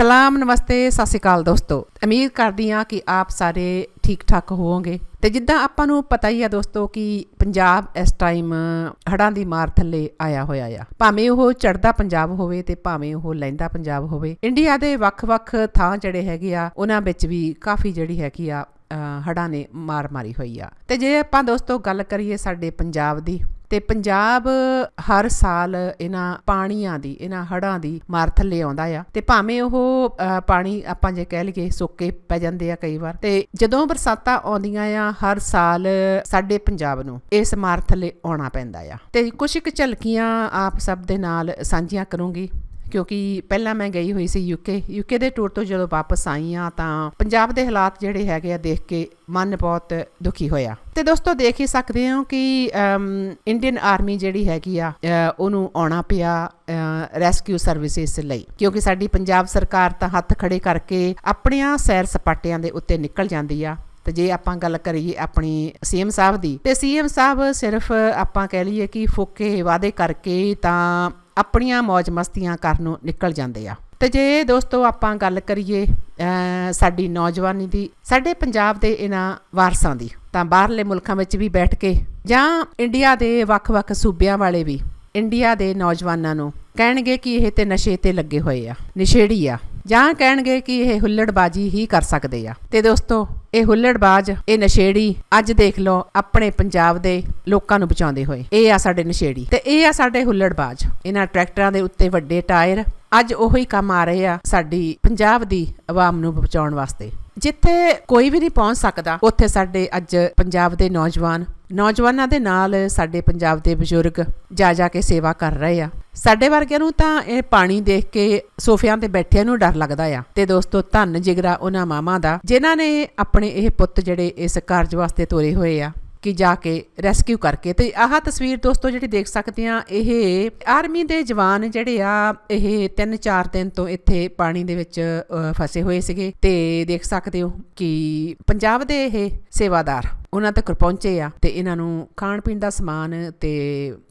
ਸਲਾਮ ਨਮਸਤੇ ਸਤਿ ਸ਼੍ਰੀ ਅਕਾਲ ਦੋਸਤੋ। ਉਮੀਦ ਕਰਦੀ ਹਾਂ ਕਿ ਆਪ ਸਾਰੇ ਠੀਕ ਠਾਕ ਹੋਵੋਗੇ। ਤੇ ਜਿੱਦਾਂ ਆਪਾਂ ਨੂੰ ਪਤਾ ਹੀ ਆ ਦੋਸਤੋ ਕਿ ਪੰਜਾਬ ਇਸ ਟਾਈਮ ਹੜਾਂ ਦੀ ਮਾਰ ਥੱਲੇ ਆਇਆ ਹੋਇਆ ਆ। ਭਾਵੇਂ ਉਹ ਚੜਦਾ ਪੰਜਾਬ ਹੋਵੇ ਤੇ ਭਾਵੇਂ ਉਹ ਲਹਿੰਦਾ ਪੰਜਾਬ ਹੋਵੇ ਇੰਡੀਆ ਦੇ ਵੱਖ-ਵੱਖ ਥਾਂ ਜਿਹੜੇ ਹੈਗੇ ਆ ਉਹਨਾਂ ਵਿੱਚ ਵੀ ਕਾਫੀ ਜਿਹੜੀ ਹੈਗੀ ਆ ਅ, ਹੜ੍ਹਾਂ ਨੇ ਮਾਰ ਮਾਰੀ ਹੋਈ ਆ। ਤੇ ਜੇ ਆਪਾਂ ਦੋਸਤੋ ਗੱਲ ਕਰੀਏ ਸਾਡੇ ਪੰਜਾਬ ਦੀ ਤੇ ਪੰਜਾਬ ਹਰ ਸਾਲ ਇਹਨਾਂ ਪਾਣੀਆਂ ਦੀ, ਇਹਨਾਂ ਹੜ੍ਹਾਂ ਦੀ ਮਾਰ ਥੱਲੇ ਆਉਂਦਾ ਆ। ਤੇ ਭਾਵੇਂ ਉਹ ਪਾਣੀ ਆਪਾਂ ਜੇ ਕਹਿ ਲਈਏ ਸੋਕੇ ਪੈ ਜਾਂਦੇ ਆ ਕਈ ਵਾਰ। ਤੇ ਜਦੋਂ ਬਰਸਾਤਾਂ ਆਉਂਦੀਆਂ ਆ, ਹਰ ਸਾਲ ਸਾਡੇ ਪੰਜਾਬ ਨੂੰ ਇਸ ਮਾਰ ਥੱਲੇ ਆਉਣਾ ਪੈਂਦਾ ਆ। ਤੇ ਕੁਝ ਕੁ ਝਲਕੀਆਂ ਆਪ ਸਭ ਦੇ ਨਾਲ ਸਾਂਝੀਆਂ ਕਰੂੰਗੀ। ਕਿਉਂਕਿ ਪਹਿਲਾਂ ਮੈਂ ਗਈ ਹੋਈ ਸੀ ਯੂਕੇ ਯੂਕੇ ਦੇ ਟੂਰ ਤੋਂ ਜਦੋਂ ਵਾਪਸ ਆਈ ਆ ਤਾਂ ਪੰਜਾਬ ਦੇ ਹਾਲਾਤ ਜਿਹੜੇ ਹੈਗੇ ਆ ਦੇਖ ਕੇ ਮਨ ਬਹੁਤ ਦੁਖੀ ਹੋਇਆ। ਤੇ ਦੋਸਤੋ ਦੇਖ ਹੀ ਸਕਦੇ ਹੋ ਕਿ ਇੰਡੀਅਨ ਆਰਮੀ ਜਿਹੜੀ ਹੈਗੀ ਆ ਉਹਨੂੰ ਆਉਣਾ ਪਿਆ ਰੈਸਕਿਊ ਸਰਵਿਸਿਜ਼ ਲਈ। ਕਿਉਂਕਿ ਸਾਡੀ ਪੰਜਾਬ ਸਰਕਾਰ ਤਾਂ ਹੱਥ ਖੜੇ ਕਰਕੇ ਆਪਣੀਆਂ ਸੈਰ ਸਪਾਟਿਆਂ ਦੇ ਉੱਤੇ ਨਿਕਲ ਜਾਂਦੀ ਆ। ਤੇ ਜੇ ਆਪਾਂ ਗੱਲ ਕਰੀਏ ਆਪਣੀ ਸੀਐਮ ਸਾਹਿਬ ਦੀ, ਤੇ ਸੀਐਮ ਸਾਹਿਬ ਸਿਰਫ ਆਪਾਂ ਕਹਿ ਲਈਏ ਕਿ ਫੋਕੇ ਵਾਅਦੇ ਕਰਕੇ ਤਾਂ ਆਪਣੀਆਂ ਮौज ਮਸਤੀਆਂ ਕਰਨ ਨੂੰ ਨਿਕਲ ਜਾਂਦੇ ਆ। ਤੇ ਜੇ ਦੋਸਤੋ ਆਪਾਂ ਗੱਲ ਕਰੀਏ ਸਾਡੀ ਨੌਜਵਾਨੀ ਦੀ, ਸਾਡੇ ਪੰਜਾਬ ਦੇ ਇਹਨਾਂ ਵਾਰਸਾਂ ਦੀ, ਤਾਂ ਬਾਹਰਲੇ ਮੁਲਕਾਂ ਵਿੱਚ ਵੀ ਬੈਠ ਕੇ ਜਾਂ ਇੰਡੀਆ ਦੇ ਵੱਖ-ਵੱਖ ਸੂਬਿਆਂ ਵਾਲੇ ਵੀ, ਇੰਡੀਆ ਦੇ ਨੌਜਵਾਨਾਂ ਨੂੰ ਕਹਿਣਗੇ ਕਿ ਇਹ ਤੇ ਨਸ਼ੇ ਤੇ ਲੱਗੇ ਹੋਏ ਆ, ਨਸ਼ੇੜੀ ਆ। ਜਾਂ ਕਹਿਣਗੇ ਕਿ ਇਹ ਹੁੱਲੜਬਾਜੀ ਹੀ ਕਰ ਸਕਦੇ ਆ। ਤੇ ਦੋਸਤੋ, ਇਹ ਹੁੱਲੜਬਾਜ਼, ਇਹ ਨਸ਼ੇੜੀ ਅੱਜ ਦੇਖ ਲਓ ਆਪਣੇ ਪੰਜਾਬ ਦੇ ਲੋਕਾਂ ਨੂੰ ਬਚਾਉਂਦੇ ਹੋਏ। ਇਹ ਆ ਸਾਡੇ ਨਸ਼ੇੜੀ। ਤੇ ਇਹ ਆ ਸਾਡੇ ਹੁੱਲੜਬਾਜ਼। ਇਹਨਾਂ ਟਰੈਕਟਰਾਂ ਦੇ ਉੱਤੇ ਵੱਡੇ ਟਾਇਰ। ਅੱਜ ਉਹੀ ਕੰਮ ਆ ਰਹੇ ਆ ਸਾਡੀ ਪੰਜਾਬ ਦੀ ਆਵਾਮ ਨੂੰ ਬਚਾਉਣ ਵਾਸਤੇ। ਜਿੱਥੇ ਕੋਈ ਵੀ ਨਹੀਂ ਪਹੁੰਚ ਸਕਦਾ, ਉੱਥੇ ਸਾਡੇ ਅੱਜ ਪੰਜਾਬ ਦੇ ਨੌਜਵਾਨ। ਨੌਜਵਾਨਾਂ ਦੇ ਨਾਲ ਸਾਡੇ ਪੰਜਾਬ ਦੇ ਬਜ਼ੁਰਗ ਜਾ ਜਾ ਕੇ ਸੇਵਾ ਕਰ ਰਹੇ ਆ। ਸਾਡੇ ਵਰਗਿਆਂ ਨੂੰ ਤਾਂ ਇਹ ਪਾਣੀ ਦੇਖ ਕੇ ਸੋਫਿਆਂ ਤੇ ਬੈਠਿਆਂ ਨੂੰ ਡਰ ਲੱਗਦਾ ਆ। ਤੇ ਦੋਸਤੋ, ਧੰਨ ਜਿਗਰਾ ਉਹਨਾਂ ਮਾਮਾ ਦਾ, ਜਿਨ੍ਹਾਂ ਨੇ ਆਪਣੇ ਇਹ ਪੁੱਤ ਜਿਹੜੇ ਇਸ ਕਾਰਜ ਵਾਸਤੇ ਤੋਰੇ ਹੋਏ ਆ। ਕਿ ਜਾ ਕੇ ਰੈਸਕਿਊ ਕਰਕੇ। ਤੇ ਆਹ ਤਸਵੀਰ ਦੋਸਤੋ ਜਿਹੜੀ ਦੇਖ ਸਕਦੇ ਆ ਇਹ ਆਰਮੀ ਦੇ ਜਵਾਨ ਜਿਹੜੇ ਆ, ਇਹ 3-4 ਦਿਨ ਤੋਂ ਇੱਥੇ ਪਾਣੀ ਦੇ ਵਿੱਚ ਫਸੇ ਹੋਏ ਸੀਗੇ। ਤੇ ਦੇਖ ਸਕਦੇ ਹੋ ਕਿ ਪੰਜਾਬ ਦੇ ਇਹ ਸੇਵਾਦਾਰ ਉਹਨਾਂ ਤੱਕ ਪਹੁੰਚੇ ਆ ਤੇ ਇਹਨਾਂ ਨੂੰ ਖਾਣ ਪੀਣ ਦਾ ਸਮਾਨ ਤੇ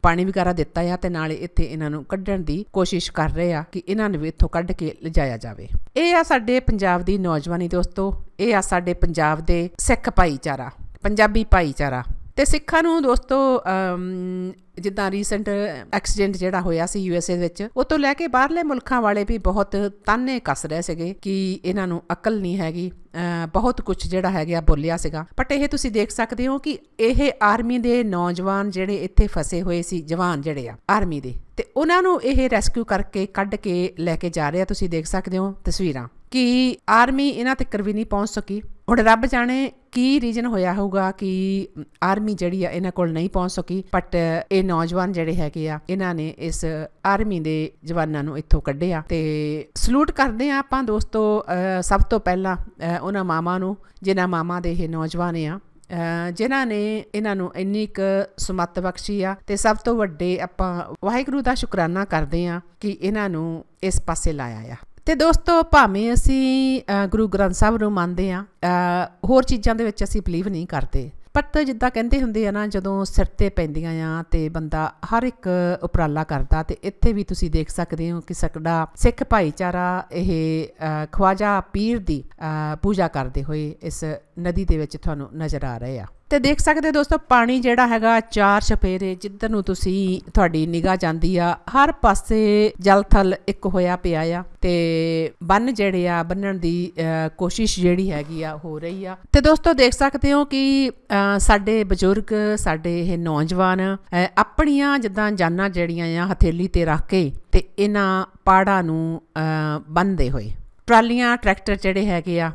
ਪਾਣੀ ਵਗੈਰਾ ਦਿੱਤਾ ਆ ਤੇ ਨਾਲੇ ਇੱਥੇ ਇਹਨਾਂ ਨੂੰ ਕੱਢਣ ਦੀ ਕੋਸ਼ਿਸ਼ ਕਰ ਰਹੇ ਆ ਕਿ ਇਹਨਾਂ ਨੂੰ ਵੀ ਇੱਥੋਂ ਕੱਢ ਕੇ ਲਿਜਾਇਆ ਜਾਵੇ। ਇਹ ਆ ਸਾਡੇ ਪੰਜਾਬ ਦੀ ਨੌਜਵਾਨੀ ਦੋਸਤੋ। ਇਹ ਆ ਸਾਡੇ ਪੰਜਾਬ ਦੇ ਸਿੱਖ ਭਾਈਚਾਰਾ। ਪੰਜਾਬੀ ਭਾਈਚਾਰਾ। ਤੇ ਸਿੱਖਾਂ ਨੂੰ ਦੋਸਤੋ ਜਿੱਦਾਂ ਰੀਸੈਂਟ ਐਕਸੀਡੈਂਟ ਜਿਹੜਾ ਹੋਇਆ ਸੀ ਯੂਐਸਏ ਵਿੱਚ, ਉਹ ਤੋਂ ਲੈ ਕੇ ਬਾਹਰਲੇ ਮੁਲਕਾਂ ਵਾਲੇ ਵੀ ਬਹੁਤ ਤਾਨੇ ਕੱਸ ਰਹੇ ਸੀਗੇ ਕਿ ਇਹਨਾਂ ਨੂੰ ਅਕਲ ਨਹੀਂ ਹੈਗੀ। ਬਹੁਤ ਕੁਝ ਜਿਹੜਾ ਹੈਗਾ ਬੋਲਿਆ ਸੀਗਾ। ਬਟ ਇਹ ਤੁਸੀਂ ਦੇਖ ਸਕਦੇ ਹੋ ਕਿ ਇਹ ਆਰਮੀ ਦੇ ਨੌਜਵਾਨ ਜਿਹੜੇ ਇੱਥੇ ਫਸੇ ਹੋਏ ਸੀ, ਜਵਾਨ ਜਿਹੜੇ ਆ ਆਰਮੀ ਦੇ। ਤੇ ਉਹਨਾਂ ਨੂੰ ਇਹ ਰੈਸਕਿਊ ਕਰਕੇ ਕੱਢ ਕੇ ਲੈ ਕੇ ਜਾ ਰਿਹਾ ਤੁਸੀਂ ਦੇਖ ਸਕਦੇ ਹੋ ਤਸਵੀਰਾਂ ਕਿ ਆਰਮੀ ਇਹਨਾਂ ਤੱਕ ਵੀ ਨਹੀਂ ਪਹੁੰਚ ਸਕੀ। ਹੁਣ ਰੱਬ ਜਾਣੇ ਕੀ ਰੀਜਨ ਹੋਇਆ ਹੋਊਗਾ ਕਿ ਆਰਮੀ ਜਿਹੜੀ ਆ ਇਹਨਾਂ ਕੋਲ ਨਹੀਂ ਪਹੁੰਚ ਸਕੀ? ਬਟ ਇਹ ਨੌਜਵਾਨ ਜਿਹੜੇ ਹੈਗੇ ਆ, ਇਹਨਾਂ ਨੇ ਇਸ ਆਰਮੀ ਦੇ ਜਵਾਨਾਂ ਨੂੰ ਇੱਥੋਂ ਕੱਢਿਆ ਤੇ ਸਲੂਟ ਕਰਦੇ ਆ ਆਪਾਂ ਦੋਸਤੋ। ਸਭ ਤੋਂ ਪਹਿਲਾਂ ਉਹਨਾਂ ਮਾਮਾ ਨੂੰ, ਜਿਨ੍ਹਾਂ ਮਾਮਾ ਦੇ ਇਹ ਨੌਜਵਾਨ ਆ, ਅਹ ਜਿਨ੍ਹਾਂ ਨੇ ਇਹਨਾਂ ਨੂੰ ਇੰਨੀ ਕੁ ਸਮੱਤ ਬਖਸ਼ੀ ਆ ਤੇ ਸਭ ਤੋਂ ਵੱਡੇ ਆਪਾਂ ਵਾਹਿਗੁਰੂ ਦਾ ਸ਼ੁਕਰਾਨਾ ਕਰਦੇ ਆ ਕਿ ਇਹਨਾਂ ਨੂੰ ਇਸ ਪਾਸੇ ਲਾਇਆ ਆ। ਤੇ ਦੋਸਤੋ, ਭਾਵੇਂ ਅਸੀਂ ਗੁਰੂ ਗ੍ਰੰਥ ਸਾਹਿਬ ਨੂੰ ਮੰਨਦੇ ਆ ਹੋਰ ਚੀਜ਼ਾਂ ਦੇ ਵਿੱਚ ਅਸੀਂ ਬਲੀਵ ਨਹੀਂ ਕਰਦੇ। ਬਟ ਜਿੱਦਾਂ ਕਹਿੰਦੇ ਹੁੰਦੇ ਆ ਨਾ, ਜਦੋਂ ਸਿਰ ਤੇ ਪੈਂਦੀਆਂ ਆ ਤੇ ਬੰਦਾ ਹਰ ਇੱਕ ਉਪਰਾਲਾ ਕਰਦਾ ਤੇ ਇੱਥੇ ਵੀ ਤੁਸੀਂ ਦੇਖ ਸਕਦੇ ਹੋ ਕਿ ਸਾਡਾ ਸਿੱਖ ਭਾਈਚਾਰਾ ਇਹ ਖਵਾਜਾ ਪੀਰ ਦੀ ਪੂਜਾ ਕਰਦੇ ਹੋਏ ਇਸ ਨਦੀ ਦੇ ਵਿੱਚ ਤੁਹਾਨੂੰ ਨਜ਼ਰ ਆ ਰਹੇ ਆ। ਤੇ ਦੇਖ ਸਕਦੇ ਹੋ ਦੋਸਤੋ, ਪਾਣੀ ਜਿਹੜਾ ਹੈਗਾ ਚਾਰ ਛਪੇਰੇ ਜਿੱਧਰ ਨੂੰ ਤੁਸੀਂ ਤੁਹਾਡੀ ਨਿਗਾਹ ਜਾਂਦੀ ਆ, ਹਰ ਪਾਸੇ ਜਲ ਥਲ ਇੱਕ ਹੋਇਆ ਪਿਆ ਆ ਤੇ ਬੰਨ ਜਿਹੜੇ ਆ, ਬੰਨਣ ਦੀ ਕੋਸ਼ਿਸ਼ ਜਿਹੜੀ ਹੈਗੀ ਆ ਹੋ ਰਹੀ ਆ। ਤੇ ਦੋਸਤੋ, ਦੇਖ ਸਕਦੇ ਹੋ ਕਿ ਸਾਡੇ ਬਜ਼ੁਰਗ, ਸਾਡੇ ਇਹ ਨੌਜਵਾਨ ਆਪਣੀਆਂ ਜਿੱਦਾਂ ਜਾਨਾਂ ਜਿਹੜੀਆਂ ਆ, ਹਥੇਲੀ ਤੇ ਰੱਖ ਕੇ ਤੇ ਇਹਨਾਂ ਪਾੜਾਂ ਨੂੰ ਬੰਨਦੇ ਹੋਏ। ਟਰਾਲੀਆਂ, ਟਰੈਕਟਰ ਜਿਹੜੇ ਹੈਗੇ ਆ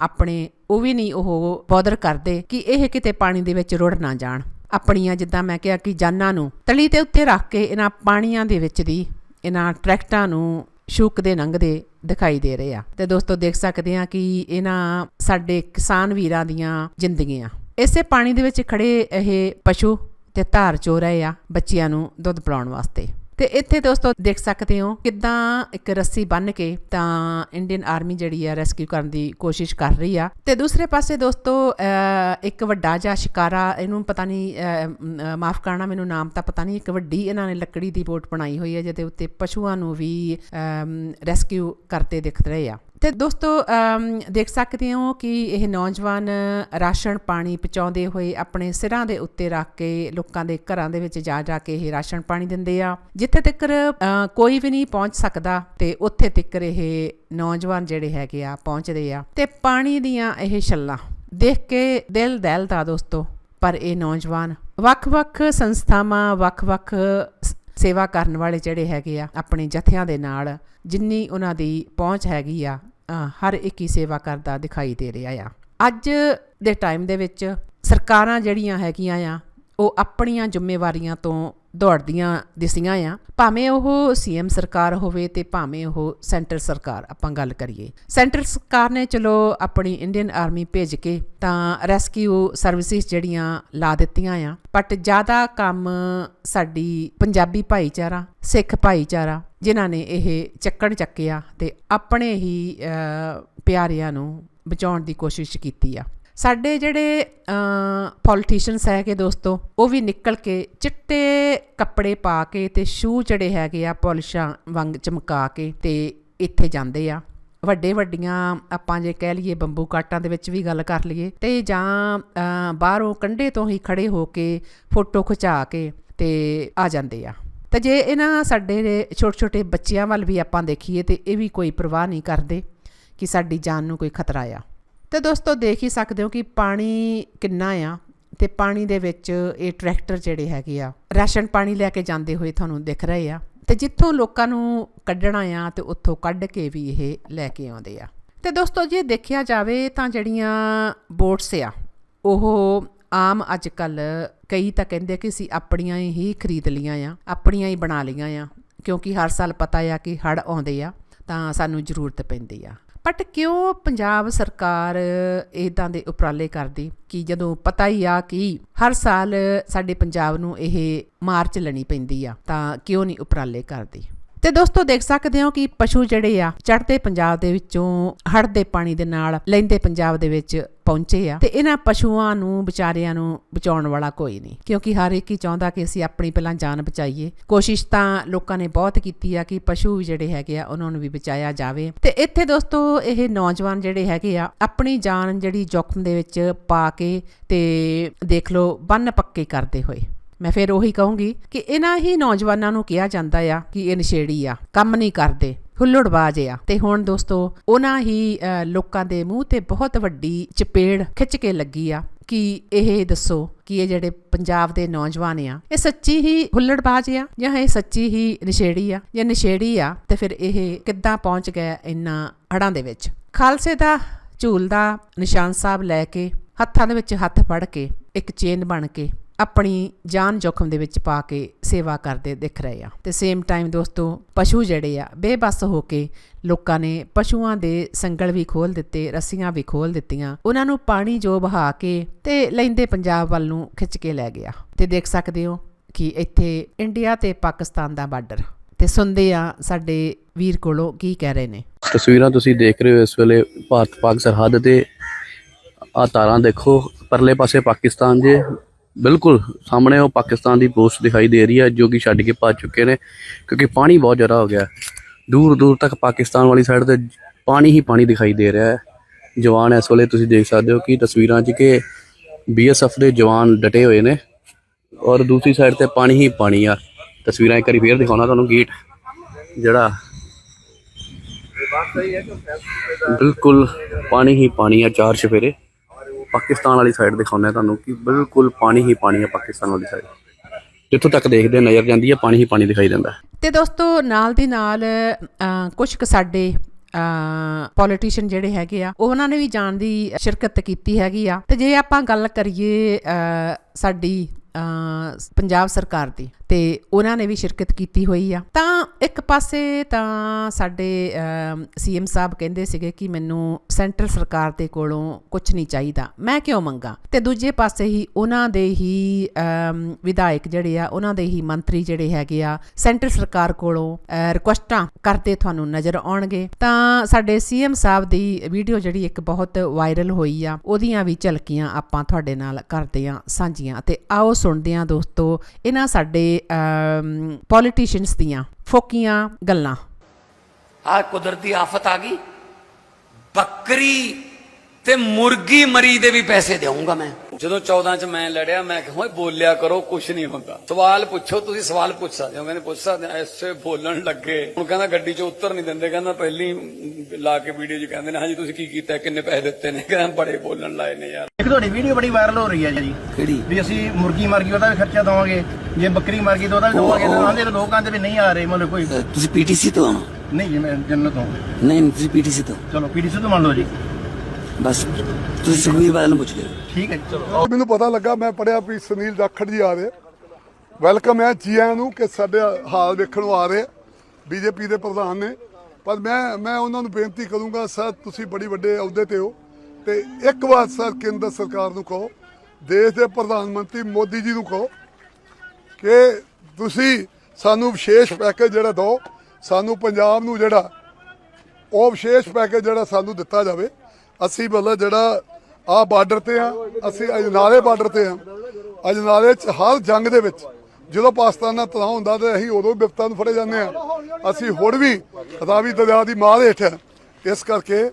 ਆਪਣੇ, ਉਹ ਵੀ ਨਹੀਂ ਉਹ ਬੌਦਰ ਕਰਦੇ ਕਿ ਇਹ ਕਿਤੇ ਪਾਣੀ ਦੇ ਵਿੱਚ ਰੁੜ ਨਾ ਜਾਣ। ਆਪਣੀਆਂ ਜਿੱਦਾਂ ਮੈਂ ਕਿਹਾ ਕਿ ਜਾਨਾਂ ਨੂੰ ਤਲੀ ਤੇ ਉੱਤੇ ਰੱਖ ਕੇ ਇਹਨਾਂ ਪਾਣੀਆਂ ਦੇ ਵਿੱਚ ਦੀ ਇਹਨਾਂ ਟਰੈਕਟਰਾਂ ਨੂੰ ਸ਼ੂਕਦੇ ਲੰਘਦੇ ਦਿਖਾਈ ਦੇ ਰਹੇ ਆ। ਤੇ ਦੋਸਤੋ ਦੇਖ ਸਕਦੇ ਆ ਕਿ ਇਹਨਾਂ ਸਾਡੇ ਕਿਸਾਨ ਵੀਰਾਂ ਦੀਆਂ ਜ਼ਿੰਦਗੀਆਂ। ਇਸੇ ਪਾਣੀ ਦੇ ਵਿੱਚ ਖੜੇ ਇਹ ਪਸ਼ੂ ਤੇ ਧਾਰ ਚੋ ਰਹੇ ਆ ਬੱਚਿਆਂ ਨੂੰ ਦੁੱਧ ਪਿਲਾਉਣ ਵਾਸਤੇ। ਤੇ ਇੱਥੇ ਦੋਸਤੋ ਦੇਖ ਸਕਦੇ ਹੋ ਕਿਦਾਂ ਇੱਕ ਰੱਸੀ ਬੰਨ ਕੇ ਤਾਂ ਇੰਡੀਅਨ ਆਰਮੀ ਜਿਹੜੀ ਆ ਰੈਸਕਿਊ ਕਰਨ ਦੀ ਕੋਸ਼ਿਸ਼ ਕਰ ਰਹੀ ਆ। ਤੇ ਦੂਸਰੇ ਪਾਸੇ ਦੋਸਤੋ ਇੱਕ ਵੱਡਾ ਜਿਹਾ ਸ਼ਿਕਾਰਾ, ਇਹਨੂੰ ਪਤਾ ਨਹੀਂ ਮਾਫ ਕਰਨਾ ਮੈਨੂੰ ਨਾਮ ਤਾਂ ਪਤਾ ਨਹੀਂ, ਇੱਕ ਵੱਡੀ ਇਹਨਾਂ ਨੇ ਲੱਕੜੀ ਦੀ ਬੋਟ ਬਣਾਈ ਹੋਈ ਹੈ ਜਿਹਦੇ ਉੱਤੇ ਪਸ਼ੂਆਂ ਨੂੰ ਵੀ ਰੈਸਕਿਊ ਕਰਦੇ ਦਿਖ ਰਹੇ ਆ। ਤੇ ਦੋਸਤੋ ਦੇਖ ਸਕਦੇ ਹੋ ਕਿ ਇਹ ਨੌਜਵਾਨ ਰਾਸ਼ਨ ਪਾਣੀ ਪਹੁੰਚਾਉਂਦੇ ਹੋਏ ਆਪਣੇ ਸਿਰਾਂ ਦੇ ਉੱਤੇ ਰੱਖ ਕੇ ਲੋਕਾਂ ਦੇ ਘਰਾਂ ਦੇ ਵਿੱਚ ਜਾ ਜਾ ਕੇ ਇਹ ਰਾਸ਼ਨ ਪਾਣੀ ਦਿੰਦੇ ਆ। ਜਿੱਥੇ ਤੱਕ ਕੋਈ ਵੀ ਨਹੀਂ ਪਹੁੰਚ ਸਕਦਾ ਤੇ ਉੱਥੇ ਤੱਕ ਇਹ ਨੌਜਵਾਨ ਜਿਹੜੇ ਹੈਗੇ ਆ ਪਹੁੰਚਦੇ ਆ। ਤੇ ਪਾਣੀ ਦੀਆਂ ਇਹ ਛੱਲਾਂ, ਦੇਖ ਕੇ ਦਿਲ ਦਹਿਲਦਾ ਦੋਸਤੋ, ਪਰ ਇਹ ਨੌਜਵਾਨ ਵੱਖ-ਵੱਖ ਸੰਸਥਾਵਾਂ, ਵੱਖ-ਵੱਖ ਸੇਵਾ ਕਰਨ ਵਾਲੇ ਜਿਹੜੇ ਹੈਗੇ ਆ, ਆਪਣੇ ਜਥਿਆਂ ਦੇ ਨਾਲ ਜਿੰਨੀ ਉਹਨਾਂ ਦੀ ਪਹੁੰਚ ਹੈਗੀ ਆ ਹਰ ਇੱਕ ਹੀ ਸੇਵਾ ਕਰਦਾ ਦਿਖਾਈ ਦੇ ਰਿਹਾ ਆ। ਅੱਜ ਦੇ ਟਾਈਮ ਦੇ ਵਿੱਚ ਸਰਕਾਰਾਂ ਜਿਹੜੀਆਂ ਹੈਗੀਆਂ ਆ, ਉਹ ਆਪਣੀਆਂ ਜ਼ਿੰਮੇਵਾਰੀਆਂ ਤੋਂ ਦੌੜਦੀਆਂ ਦਿਸੀਆਂ ਆ। ਭਾਵੇਂ ਉਹ ਸੀਐਮ ਸਰਕਾਰ ਹੋਵੇ ਤੇ ਭਾਵੇਂ ਉਹ ਸੈਂਟਰ ਸਰਕਾਰ, ਆਪਾਂ ਗੱਲ ਕਰੀਏ। ਸੈਂਟਰ ਸਰਕਾਰ ਨੇ ਚਲੋ ਆਪਣੀ ਇੰਡੀਅਨ ਆਰਮੀ ਭੇਜ ਕੇ ਤਾਂ ਰੈਸਕਿਊ ਸਰਵਿਸਿਜ਼ ਜਿਹੜੀਆਂ ਲਾ ਦਿੱਤੀਆਂ ਆ। ਬਟ ਜ਼ਿਆਦਾ ਕੰਮ ਸਾਡੀ ਪੰਜਾਬੀ ਭਾਈਚਾਰਾ, ਸਿੱਖ ਭਾਈਚਾਰਾ, ਜਿਨ੍ਹਾਂ ਨੇ ਇਹ ਚੱਕਣ ਚੱਕਿਆ ਤੇ ਆਪਣੇ ਹੀ ਪਿਆਰਿਆਂ ਨੂੰ ਬਚਾਉਣ ਦੀ ਕੋਸ਼ਿਸ਼ ਕੀਤੀ ਆ। ਸਾਡੇ ਜਿਹੜੇ ਪੋਲੀਟੀਸ਼ੀਅਨਸ ਹੈਗੇ ਦੋਸਤੋ, ਉਹ ਵੀ ਨਿਕਲ ਕੇ ਚਿੱਟੇ ਕੱਪੜੇ ਪਾ ਕੇ ਤੇ ਸ਼ੂ ਜਿਹੜੇ ਹੈਗੇ ਆ ਪੋਲਿਸ਼ਾਂ ਵਾਂਗ ਚਮਕਾ ਕੇ ਤੇ ਇੱਥੇ ਜਾਂਦੇ ਆ। ਵੱਡੇ ਵੱਡੀਆਂ ਆਪਾਂ ਜੇ ਕਹਿ ਲਈਏ ਬੰਬੂ ਕਾਟਾਂ ਦੇ ਵਿੱਚ ਵੀ ਗੱਲ ਕਰ ਲਈਏ ਤੇ ਜਾਂ ਬਾਹਰੋਂ ਕੰਢੇ ਤੋਂ ਹੀ ਖੜੇ ਹੋ ਕੇ ਫੋਟੋ ਖਿਚਾ ਕੇ ਤੇ ਆ ਜਾਂਦੇ ਆ। ਤੇ ਜੇ ਇਹਨਾਂ ਸਾਡੇ ਛੋਟੇ ਛੋਟੇ ਬੱਚਿਆਂ ਵੱਲ ਵੀ ਆਪਾਂ ਦੇਖੀਏ ਤੇ ਇਹ ਵੀ ਕੋਈ ਪਰਵਾਹ ਨਹੀਂ ਕਰਦੇ ਕਿ ਸਾਡੀ ਜਾਨ ਨੂੰ ਕੋਈ ਖਤਰਾ ਆ। ਤੇ ਦੋਸਤੋ ਦੇਖ ਹੀ ਸਕਦੇ ਹੋ ਕਿ ਪਾਣੀ ਕਿੰਨਾ ਆ ਤੇ ਪਾਣੀ ਦੇ ਵਿੱਚ ਇਹ ਟਰੈਕਟਰ ਜਿਹੜੇ ਹੈਗੇ ਆ, ਰਾਸ਼ਨ ਪਾਣੀ ਲੈ ਕੇ ਜਾਂਦੇ ਹੋਏ ਤੁਹਾਨੂੰ ਦਿਖ ਰਹੇ ਆ ਤੇ ਜਿੱਥੋਂ ਲੋਕਾਂ ਨੂੰ ਕੱਢਣਾ ਆ ਤੇ ਉੱਥੋਂ ਕੱਢ ਕੇ ਵੀ ਇਹ ਲੈ ਕੇ ਆਉਂਦੇ ਆ। ਤੇ ਦੋਸਤੋ ਜੇ ਦੇਖਿਆ ਜਾਵੇ ਤਾਂ ਜਿਹੜੀਆਂ ਬੋਟਸ ਆ, ਉਹ ਆਮ ਅੱਜ ਕੱਲ ਕਈ ਤਾਂ ਕਹਿੰਦੇ ਕਿ ਅਸੀਂ ਆਪਣੀਆਂ ਹੀ ਖਰੀਦ ਲੀਆਂ ਆ, ਆਪਣੀਆਂ ਹੀ ਬਣਾ ਲਈਆਂ ਆ, ਕਿਉਂਕਿ ਹਰ ਸਾਲ ਪਤਾ ਆ ਕਿ ਹੜ ਆਉਂਦੇ ਆ ਤਾਂ ਸਾਨੂੰ ਜ਼ਰੂਰਤ ਪੈਂਦੀ ਆ। ਬਟ ਕਿਉਂ ਪੰਜਾਬ ਸਰਕਾਰ ਇਦਾਂ ਦੇ ਉਪਰਾਲੇ ਕਰਦੀ ਕਿ ਜਦੋਂ ਪਤਾ ਹੀ ਆ ਕਿ ਹਰ ਸਾਲ ਸਾਡੇ ਪੰਜਾਬ ਨੂੰ ਇਹ ਮਾਰਚ ਲੈਣੀ ਪੈਂਦੀ ਆ, ਤਾਂ ਕਿਉਂ ਨਹੀਂ ਉਪਰਾਲੇ ਕਰਦੀ? ਤੇ ਦੋਸਤੋ ਦੇਖ ਸਕਦੇ ਹੋ ਕਿ ਪਸ਼ੂ ਜਿਹੜੇ ਆ, ਚੜ੍ਹਦੇ ਪੰਜਾਬ ਦੇ ਵਿੱਚੋਂ ਹੜ੍ਹ ਪਾਣੀ ਦੇ ਨਾਲ ਲੈਂਦੇ ਪੰਜਾਬ ਦੇ ਵਿੱਚ ਪਹੁੰਚੇ ਆ। ਤੇ ਇਹਨਾਂ ਪਸ਼ੂਆਂ ਨੂੰ, ਵਿਚਾਰਿਆਂ ਨੂੰ ਬਚਾਉਣ ਵਾਲਾ ਕੋਈ ਨਹੀਂ। ਕਿਉਂਕਿ ਹਰ ਇੱਕ ਹੀ ਚਾਹੁੰਦਾ ਕਿ ਅਸੀਂ ਆਪਣੀ ਪਹਿਲਾਂ ਜਾਨ ਬਚਾਈਏ। ਕੋਸ਼ਿਸ਼ ਤਾਂ ਲੋਕਾਂ ਨੇ ਬਹੁਤ ਕੀਤੀ ਆ ਕਿ ਪਸ਼ੂ ਵੀ ਜਿਹੜੇ ਹੈਗੇ ਆ, ਉਹਨਾਂ ਨੂੰ ਵੀ ਬਚਾਇਆ ਜਾਵੇ। ਤੇ ਇੱਥੇ ਦੋਸਤੋ ਇਹ ਨੌਜਵਾਨ ਜਿਹੜੇ ਹੈਗੇ ਆ, ਆਪਣੀ ਜਾਨ ਜਿਹੜੀ ਜੋਖਮ ਦੇ ਵਿੱਚ ਪਾ ਕੇ ਤੇ ਦੇਖ ਲਓ ਬੰਨ ਪੱਕੇ ਕਰਦੇ ਹੋਏ। ਮੈਂ ਫਿਰ ਉਹੀ ਕਹੂੰਗੀ ਕਿ ਇਹਨਾਂ ਹੀ ਨੌਜਵਾਨਾਂ ਨੂੰ ਕਿਹਾ ਜਾਂਦਾ ਆ ਕਿ ਇਹ ਨਸ਼ੇੜੀ ਆ, ਕੰਮ ਨਹੀਂ ਕਰਦੇ, ਹੁੱਲੜਬਾਜ਼ ਆ। ਤੇ ਹੁਣ ਦੋਸਤੋ, ਉਹਨਾਂ ਹੀ ਲੋਕਾਂ ਦੇ ਮੂੰਹ ਤੇ ਬਹੁਤ ਵੱਡੀ ਚਪੇੜ ਖਿੱਚ ਕੇ ਲੱਗੀ ਆ ਕਿ ਇਹ ਦੱਸੋ ਕਿ ਇਹ ਜਿਹੜੇ ਪੰਜਾਬ ਦੇ ਨੌਜਵਾਨ ਆ, ਇਹ ਸੱਚੀ ਹੀ ਹੁੱਲੜਬਾਜ਼ ਆ ਜਾਂ ਇਹ ਸੱਚੀ ਹੀ ਨਸ਼ੇੜੀ ਆ? ਜਾਂ ਨਸ਼ੇੜੀ ਆ, ਤੇ ਫਿਰ ਇਹ ਕਿੱਦਾਂ ਪਹੁੰਚ ਗਿਆ ਇੰਨਾ ਹੜਾਂ ਦੇ ਵਿੱਚ? ਖਾਲਸੇ ਦਾ ਝੂਲਦਾ ਨਿਸ਼ਾਨ ਸਾਹਿਬ ਲੈ ਕੇ, ਹੱਥਾਂ ਦੇ ਵਿੱਚ ਹੱਥ ਫੜ ਕੇ, ਇੱਕ ਚੇਨ ਬਣ ਕੇ ਆਪਣੀ ਜਾਨ ਜੋਖਮ ਦੇ ਵਿੱਚ ਪਾ ਕੇ ਸੇਵਾ ਕਰਦੇ ਦਿਖ ਰਹੇ ਆ। ਤੇ ਸੇਮ ਟਾਈਮ ਦੋਸਤੋ, ਪਸ਼ੂ ਜਿਹੜੇ ਆ, ਬੇਬਸ ਹੋ ਕੇ ਲੋਕਾਂ ਨੇ ਪਸ਼ੂਆਂ ਦੇ ਸੰਗਲ ਵੀ ਖੋਲ ਦਿੱਤੇ, ਰੱਸੀਆਂ ਵੀ ਖੋਲ ਦਿੱਤੀਆਂ। ਉਹਨਾਂ ਨੂੰ ਪਾਣੀ ਜੋ ਬਹਾ ਕੇ ਤੇ ਲੈਂਦੇ ਪੰਜਾਬ ਵੱਲ ਨੂੰ ਖਿੱਚ ਕੇ ਲੈ ਗਿਆ। ਤੇ ਦੇਖ ਸਕਦੇ ਹੋ ਕਿ ਇੱਥੇ ਇੰਡੀਆ ਤੇ ਪਾਕਿਸਤਾਨ ਦਾ ਬਾਰਡਰ। ਤੇ ਸੁਣਦੇ ਆ ਸਾਡੇ ਵੀਰ ਕੋਲੋਂ ਕੀ ਕਹਿ ਰਹੇ ਨੇ। ਤਸਵੀਰਾਂ ਤੁਸੀਂ ਦੇਖ ਰਹੇ ਹੋ ਇਸ ਵੇਲੇ ਭਾਰਤ ਪਾਕ ਸਰਹੱਦ ਤੇ। ਆ ਤਾਰਾਂ ਦੇਖੋ, ਪਰਲੇ ਪਾਸੇ ਪਾਕਿਸਤਾਨ ਜੇ ਬਿਲਕੁਲ ਸਾਹਮਣੇ ਉਹ ਪਾਕਿਸਤਾਨ ਦੀ ਪੋਸਟ ਦਿਖਾਈ ਦੇ ਰਹੀ ਹੈ, ਜੋ ਕਿ ਛੱਡ ਕੇ ਭੱਜ ਚੁੱਕੇ ਨੇ, ਕਿਉਂਕਿ ਪਾਣੀ ਬਹੁਤ ਜ਼ਿਆਦਾ ਹੋ ਗਿਆ ਦੂਰ ਦੂਰ ਤੱਕ ਪਾਕਿਸਤਾਨ ਵਾਲੀ ਸਾਈਡ ਤੇ ਪਾਣੀ ਹੀ ਪਾਣੀ ਦਿਖਾਈ ਦੇ ਰਿਹਾ ਹੈ। ਜਵਾਨ ਇਸ ਵੇਲੇ ਤੁਸੀਂ ਦੇਖ ਸਕਦੇ ਹੋ ਕਿ ਤਸਵੀਰਾਂ 'ਚ ਕਿ ਬੀਐਸਐਫ ਦੇ ਜਵਾਨ ਡਟੇ ਹੋਏ ਨੇ ਔਰ ਦੂਸਰੀ ਸਾਈਡ ਤੇ ਪਾਣੀ ਹੀ ਪਾਣੀ ਆ। ਤਸਵੀਰਾਂ ਇੱਕ ਵਾਰੀ ਫੇਰ ਦਿਖਾਉਣਾ ਤੁਹਾਨੂੰ ਗੇਟ, ਜਿਹੜਾ ਬਿਲਕੁਲ ਪਾਣੀ ਹੀ ਪਾਣੀ ਆ ਚਾਰ ਚਫੇਰੇ। ਪਾਕਿਸਤਾਨ ਵਾਲੀ ਸਾਈਡ ਦਿਖਾਉਂਦੇ ਤੁਹਾਨੂੰ ਕਿ ਬਿਲਕੁਲ ਪਾਣੀ ਹੀ ਪਾਣੀ ਆ ਪਾਕਿਸਤਾਨ ਵਾਲੀ ਸਾਈਡ ਜਿੱਥੋਂ ਤੱਕ ਦੇਖਦੇ ਨਜ਼ਰ ਜਾਂਦੀ ਹੈ ਪਾਣੀ ਹੀ ਪਾਣੀ ਦਿਖਾਈ ਦਿੰਦਾ ਤੇ ਦੋਸਤੋ ਨਾਲ ਦੀ ਨਾਲ ਅ, ਕੁਝ ਕੁ ਸਾਡੇ ਪੋਲੀਟੀਸ਼ੀਅਨ ਜਿਹੜੇ ਹੈਗੇ ਆ ਉਹਨਾਂ ਨੇ ਵੀ ਜਾਣ ਦੀ ਸ਼ਿਰਕਤ ਕੀਤੀ ਹੈਗੀ ਆ। ਤੇ ਜੇ ਆਪਾਂ ਗੱਲ ਕਰੀਏ ਅ, ਸਾਡੀ ਅ, ਪੰਜਾਬ ਸਰਕਾਰ ਦੀ ਤੇ ਉਹਨਾਂ ਨੇ ਵੀ ਸ਼ਿਰਕਤ ਕੀਤੀ ਹੋਈ ਆ। ਤਾਂ ਇੱਕ ਪਾਸੇ ਤਾਂ ਸਾਡੇ ਸੀਐਮ ਸਾਹਿਬ ਕਹਿੰਦੇ ਸੀਗੇ ਕਿ ਮੈਨੂੰ ਸੈਂਟਰ ਸਰਕਾਰ ਦੇ ਕੋਲੋਂ ਕੁਝ ਨਹੀਂ ਚਾਹੀਦਾ। ਮੈਂ ਕਿਉਂ ਮੰਗਾ? ਤੇ ਦੂਜੇ ਪਾਸੇ ਹੀ ਉਹਨਾਂ ਦੇ ਹੀ ਵਿਧਾਇਕ ਜਿਹੜੇ ਆ, ਉਹਨਾਂ ਦੇ ਹੀ ਮੰਤਰੀ ਜਿਹੜੇ ਹੈਗੇ ਆ, ਸੈਂਟਰ ਸਰਕਾਰ ਕੋਲੋਂ ਰਿਕੁਐਸਟਾਂ ਕਰਦੇ ਤੁਹਾਨੂੰ ਨਜ਼ਰ ਆਉਣਗੇ। ਤਾਂ ਸਾਡੇ ਸੀਐਮ ਸਾਹਿਬ ਦੀ ਵੀਡੀਓ ਜਿਹੜੀ ਇੱਕ ਬਹੁਤ ਵਾਇਰਲ ਹੋਈ ਆ, ਉਹਦੀਆਂ ਵੀ ਝਲਕੀਆਂ ਆਪਾਂ ਤੁਹਾਡੇ ਨਾਲ ਕਰਦੇ ਆ ਸਾਂਝੀਆਂ। ਤੇ ਆਓ ਸੁਣਦੇ ਆ ਦੋਸਤੋ, ਇਹਨਾਂ ਸਾਡੇ ਪੋਲੀਟੀਸ਼ੀਅਨਸ ਦੀਆਂ ਫੋਕੀਆਂ ਗੱਲਾਂ। ਆ ਕੁਦਰਤੀ ਆਫਤ ਆ ਗਈ। ਬੱਕਰੀ ਤੇ ਮੁਰਗੀ ਮਰੀ ਦੇ ਵੀ ਪੈਸੇ ਦੇਵਾਂਗਾ ਮੈਂ। ਜਦੋਂ 14 ਚ ਮੈਂ ਲੜਿਆ ਮੈਂ ਕਿਹਾ ਓਏ ਬੋਲਿਆ ਕਰੋ ਕੁਛ ਨਹੀਂ ਹੁੰਦਾ। ਸਵਾਲ ਪੁੱਛੋ ਤੁਸੀਂ ਸਵਾਲ ਪੁੱਛ ਸਕਦੇ ਹੋ। ਕਹਿੰਦੇ ਪੁੱਛ ਸਕਦੇ ਹਾਂ। ਐਸੇ ਬੋਲਣ ਲੱਗੇ। ਹੁਣ ਕਹਿੰਦਾ ਗੱਡੀ 'ਚ ਉੱਤਰ ਨਹੀਂ ਦਿੰਦੇ। ਕਹਿੰਦਾ ਪਹਿਲੀ ਲਾ ਕੇ ਵੀਡੀਓ 'ਚ ਕਹਿੰਦੇ ਨੇ ਹਾਂਜੀ ਤੁਸੀਂ ਕੀ ਕੀਤਾ? ਕਿੰਨੇ ਪੈਸੇ ਦਿੱਤੇ ਨੇ? ਕਹਿੰਦਾ ਬੜੇ ਬੋਲਣ ਲਾਏ ਨੇ ਯਾਰ। ਇੱਕ ਤੁਹਾਡੀ ਵੀਡੀਓ ਬੜੀ ਵਾਇਰਲ ਹੋ ਰਹੀ ਹੈ ਜੀ। ਕਿਹੜੀ? ਵੀ ਅਸੀਂ ਮੁਰਗੀ ਮਰ ਗਈ ਉਹਦਾ ਵੀ ਖਰਚਾ ਦਵਾਂਗੇ। ਜੇ ਬੱਕਰੀ ਮਰ ਗਈ ਤਾਂ ਉਹਦਾ ਵੀ ਦਵਾਂਗੇ ਤਾਂ ਆਂਦੇ ਲੋਕਾਂ ਦੇ ਵੀ ਨਹੀਂ ਆ ਰਹੇ ਮਤਲਬ ਕੋਈ ਤੁਸੀਂ ਪੀਟੀਸੀ ਤੋਂ ਨਹੀਂ ਜੀ ਮੈਂ ਜੰਨਤ ਤੋਂ। ਨਹੀਂ ਤੁਸੀਂ ਪੀਟੀਸੀ ਤੋਂ। ਚਲੋ ਪੀਡੀਸੀ ਤੋਂ ਮੰਨ ਲਓ ਜੀ। ਬਸ ਤੁਸੀਂ ਸੁਖਵੀਰ ਬਾਦਲ ਨੂੰ ਪੁੱਛ ਲਿਓ। ਠੀਕ ਹੈ ਜੀ। ਚਲੋ। ਮੈਨੂੰ ਪਤਾ ਲੱਗਾ ਮੈਂ ਪੜਿਆ ਵੀ ਸੁਨੀਲ ਜਾਖੜ ਜੀ ਆ ਰਹੇ ਵੈਲਕਮ ਹੈ ਜੀ ਆਇਆਂ ਨੂੰ ਕਿ ਸਾਡੇ ਹਾਲ ਵੇਖਣ ਨੂੰ ਆ ਰਹੇ ਬੀਜੇਪੀ ਦੇ ਪ੍ਰਧਾਨ ਨੇ। ਪਰ ਮੈਂ ਮੈਂ ਉਹਨਾਂ ਨੂੰ ਬੇਨਤੀ ਕਰੂੰਗਾ ਸਰ ਤੁਸੀਂ ਬੜੀ ਵੱਡੇ ਅਹੁਦੇ ਤੇ ਹੋ। ਤੇ ਇੱਕ ਵਾਰ ਸਰ ਕੇਂਦਰ ਸਰਕਾਰ ਨੂੰ ਕਹੋ। ਦੇਸ਼ ਦੇ ਪ੍ਰਧਾਨ ਮੰਤਰੀ ਮੋਦੀ ਜੀ ਨੂੰ ਕਹੋ। ਕਿ ਤੁਸੀਂ ਸਾਨੂੰ ਵਿਸ਼ੇਸ਼ ਪੈਕੇਜ ਜਿਹੜਾ ਦਿਓ ਸਾਨੂੰ ਪੰਜਾਬ ਨੂੰ ਜਿਹੜਾ, ਉਹ ਵਿਸ਼ੇਸ਼ ਪੈਕੇਜ ਜਿਹੜਾ ਸਾਨੂੰ ਦਿੱਤਾ ਜਾਵੇ। ਅਸੀਂ ਮਤਲਬ ਜਿਹੜਾ ਆ ਬਾਰਡਰ ਤੇ ਆ, ਅਸੀਂ ਅਜਨਾਲੇ ਬਾਰਡਰ ਤੇ ਆ। ਅਜਨਾਲੇ ਚ ਹਰ ਜੰਗ ਦੇ ਵਿੱਚ ਜਦੋਂ ਪਾਕਿਸਤਾਨ ਨਾਲ ਤਣਾਅ ਹੁੰਦਾ ਤੇ ਅਸੀਂ ਉਦੋਂ ਬਿਪਤਾ ਨੂੰ ਫੜੇ ਜਾਂਦੇ ਆ। ਅਸੀਂ ਹੁਣ ਵੀ ਰਾਵੀ ਦਰਿਆ ਦੀ ਮਾਰ ਹੇਠ ਆ। ਇਸ ਕਰਕੇ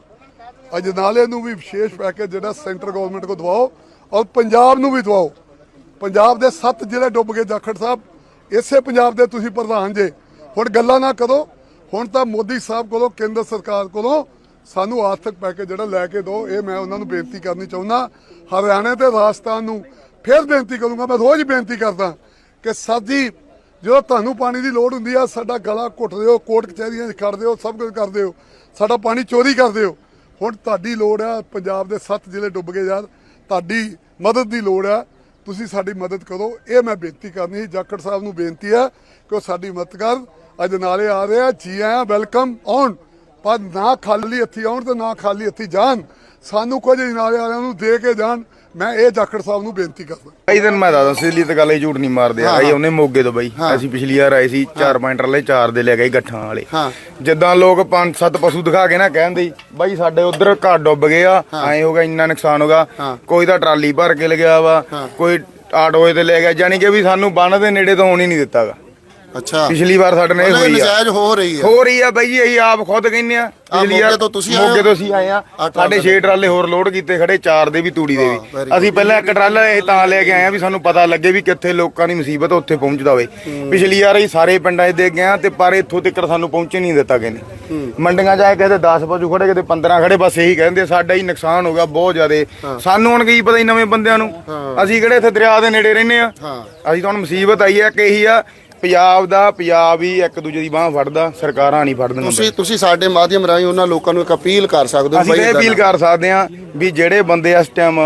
ਅਜਨਾਲੇ ਨੂੰ ਵੀ ਵਿਸ਼ੇਸ਼ ਪੈਕੇਜ ਜਿਹੜਾ ਸੈਂਟਰ ਗਵਰਨਮੈਂਟ ਕੋ ਦਵਾਓ ਔਰ ਪੰਜਾਬ ਨੂੰ ਵੀ ਦਵਾਓ। ਪੰਜਾਬ ਦੇ ਸੱਤ ਜ਼ਿਲ੍ਹੇ ਡੁੱਬ ਗਏ, ਜਾਖੜ ਸਾਹਿਬ। ਇਸੇ ਪੰਜਾਬ ਦੇ ਤੁਸੀਂ ਪ੍ਰਧਾਨ ਜੇ। ਹੁਣ ਗੱਲਾਂ ਨਾ ਕਰੋ। ਹੁਣ ਤਾਂ ਮੋਦੀ ਸਾਹਿਬ ਕੋਲੋਂ, ਕੇਂਦਰ ਸਰਕਾਰ ਕੋਲੋਂ ਸਾਨੂੰ ਆਰਥਿਕ ਪੈਕੇਜ ਜਿਹੜਾ ਲੈ ਕੇ ਦਿਓ ਇਹ ਮੈਂ ਉਹਨਾਂ ਨੂੰ ਬੇਨਤੀ ਕਰਨੀ ਚਾਹੁੰਦਾ। ਹਰਿਆਣੇ ਤੇ ਰਾਜਸਥਾਨ ਨੂੰ ਫਿਰ ਬੇਨਤੀ ਕਰੂੰਗਾ। ਮੈਂ ਰੋਜ਼ ਬੇਨਤੀ ਕਰਦਾ ਕਿ ਸਾਡੀ ਜਦੋਂ ਤੁਹਾਨੂੰ ਪਾਣੀ ਦੀ ਲੋੜ ਹੁੰਦੀ ਆ, ਸਾਡਾ ਗਲਾ ਘੁੱਟਦੇ ਹੋ ਕੋਰਟ ਕਚਹਿਰੀਆਂ 'ਚ ਖੜਦੇ ਹੋ ਸਭ ਕੁਝ ਕਰਦੇ ਹੋ ਸਾਡਾ ਪਾਣੀ ਚੋਰੀ ਕਰਦੇ ਹੋ ਹੁਣ ਤੁਹਾਡੀ ਲੋੜ ਆ, ਪੰਜਾਬ ਦੇ ਸੱਤ ਜ਼ਿਲ੍ਹੇ ਡੁੱਬ ਗਏ ਯਾਰ। ਤੁਹਾਡੀ ਮਦਦ ਦੀ ਲੋੜ ਆ। ਤੁਸੀਂ ਸਾਡੀ ਮਦਦ ਕਰੋ। ਇਹ ਮੈਂ ਬੇਨਤੀ ਕਰਨੀ ਸੀ, ਜਾਖੜ ਸਾਹਿਬ ਨੂੰ ਬੇਨਤੀ ਹੈ ਕਿ ਉਹ ਸਾਡੀ ਮਦਦ ਕਰਨ। ਅੱਜ ਨਾਲੇ ਆ ਰਹੇ ਆ, ਜੀ ਆਇਆਂ, ਵੈਲਕਮ, ਆਉਣ। ਪਰ ਨਾ ਖਾਲੀ ਹੱਥੀ ਆਉਣ ਤੇ ਨਾ ਖਾਲੀ ਹੱਥੀ ਜਾਣ। ਸਾਨੂੰ ਕੁਝ ਨਾਲੇ ਵਾਲਿਆਂ ਨੂੰ ਦੇ ਕੇ ਜਾਣ। ਮੈਂ ਇਹ ਜਾਖੜ ਸਾਹਿਬ ਨੂੰ ਬੇਨਤੀ ਕਰਦਾ। ਕਈ ਦਿਨ ਮੈਂ ਦੱਸਦਾ ਸਿੱਲੀ ਤੇ ਗੱਲ ਇਹ ਝੂਠ ਨਹੀਂ ਮਾਰਦੇ ਆ। ਇਹ ਉਹਨੇ ਮੋਗੇ ਤੋਂ ਬਾਈ। ਅਸੀਂ ਪਿਛਲੀ ਵਾਰ ਆਏ ਸੀ 4 ਪੁਆਇੰਟ ਵਾਲੇ 4 ਦੇ ਲੈ ਗਏ ਗੱਠਾਂ ਵਾਲੇ। ਜਿੱਦਾਂ ਲੋਕ 5-7 ਪਸ਼ੂ ਦਿਖਾ ਕੇ ਨਾ ਕਹਿੰਦੇ ਸੀ, ਬਾਈ ਸਾਡੇ ਉਧਰ ਘਰ ਡੁੱਬ ਗਏ ਆ ਐ ਹੋਗਾ ਇੰਨਾ ਨੁਕਸਾਨ ਹੋਗਾ ਕੋਈ ਤਾਂ ਟਰਾਲੀ ਭਰ ਕੇ ਲਗਿਆ ਵਾ ਕੋਈ ਆਟੋਏ ਤੇ ਲੈ ਗਿਆ ਜਾਨੀ ਕਿ ਵੀ ਸਾਨੂੰ ਬੰਨ ਦੇ ਨੇੜੇ ਤੋਂ ਆਉਣ ਹੀ ਨਹੀਂ ਦਿੱਤਾਗਾ। ਅੱਛਾ। ਪਿਛਲੀ ਵਾਰ ਸਾਡੇ ਨਾਲ ਇਹ ਹੋਈ ਆ। ਨਜਾਇਜ਼ ਹੋ ਰਹੀ ਹੈ ਹੋ ਰਹੀ ਆ ਬਾਈ ਜੀ ਅਸੀਂ ਆਪ ਖੁਦ ਕਹਿੰਨੇ ਆ। ਪਿਛਲੀ ਵਾਰ ਤੋਂ ਤੁਸੀਂ ਆਏ ਹੋ? ਤੋਂ ਅਸੀਂ ਆਏ ਆ। ਆਹ ਸਾਡੇ ਟਰਾਲੇ 6 ਟਰਾਲੇ ਹੋਰ ਲੋਡ ਕੀਤੇ ਖੜੇ 4 ਦੇ ਵੀ ਤੂੜੀ ਦੇ very ਵੀ। ਅਸੀਂ ਪਹਿਲਾਂ ਇੱਕ ਟਰਾਲਾ ਇਹ ਤਾਂ ਲੈ ਕੇ ਆਏ ਆ ਵੀ ਸਾਨੂੰ ਪਤਾ ਲੱਗੇ ਵੀ ਕਿੱਥੇ ਲੋਕਾਂ ਦੀ ਮੁਸੀਬਤ ਉੱਥੇ ਪਹੁੰਚਦਾ ਹੋਵੇ ਪਿਛਲੀ ਵਾਰ ਅਸੀਂ ਸਾਰੇ ਪਿੰਡਾਂ 'ਚ ਦੇ ਗਏ ਆ ਤੇ ਪਰ ਇੱਥੋਂ ਤੱਕ ਸਾਨੂੰ ਪਹੁੰਚੇ ਨਹੀਂ ਦਿੱਤਾ ਨੇ। ਮੰਡੀਆਂ ਜਾਏ ਕਹਿੰਦੇ 10 ਪਸ਼ੂ ਖੜੇ ਕਿਤੇ 15 ਖੜੇ ਬਸ ਇਹੀ ਕਹਿੰਦੇ ਸਾਡਾ ਹੀ ਨੁਕਸਾਨ ਹੋ ਗਿਆ ਬਹੁਤ ਜ਼ਿਆਦਾ। ਸਾਨੂੰ ਹੁਣ ਕੀ ਪਤਾ ਹੀ ਨਵੇਂ ਬੰਦਿਆਂ ਨੂੰ। ਅਸੀਂ ਕਿਹੜੇ ਇੱਥੇ ਦਰਿਆ ਦੇ ਨੇੜੇ ਰਹਿੰਦੇ ਆ। ਅਸੀਂ ਤਾਂ ਹੁਣ ਮੁਸੀਬਤ ਆਈ ਆ ਕਿ ਇਹੀ ਆ ਪੰਜਾਬ ਦਾ ਪੰਜਾਬ ਹੀ ਇੱਕ ਦੂਜੇ ਦੀ ਬਾਹ ਫੜਦਾ ਸਰਕਾਰਾਂ ਨਹੀਂ ਫੜਦੀਆਂ ਤੁਸੀਂ ਤੁਸੀਂ ਸਾਡੇ ਮਾਧਿਅਮ ਰਾਹੀਂ ਉਹਨਾਂ ਲੋਕਾਂ ਨੂੰ ਇੱਕ ਅਪੀਲ ਕਰ ਸਕਦੇ ਹੋ ਅਸੀਂ ਇਹ ਅਪੀਲ ਕਰ ਸਕਦੇ ਹਾਂ ਵੀ ਜਿਹੜੇ ਬੰਦੇ ਇਸ ਟਾਈਮ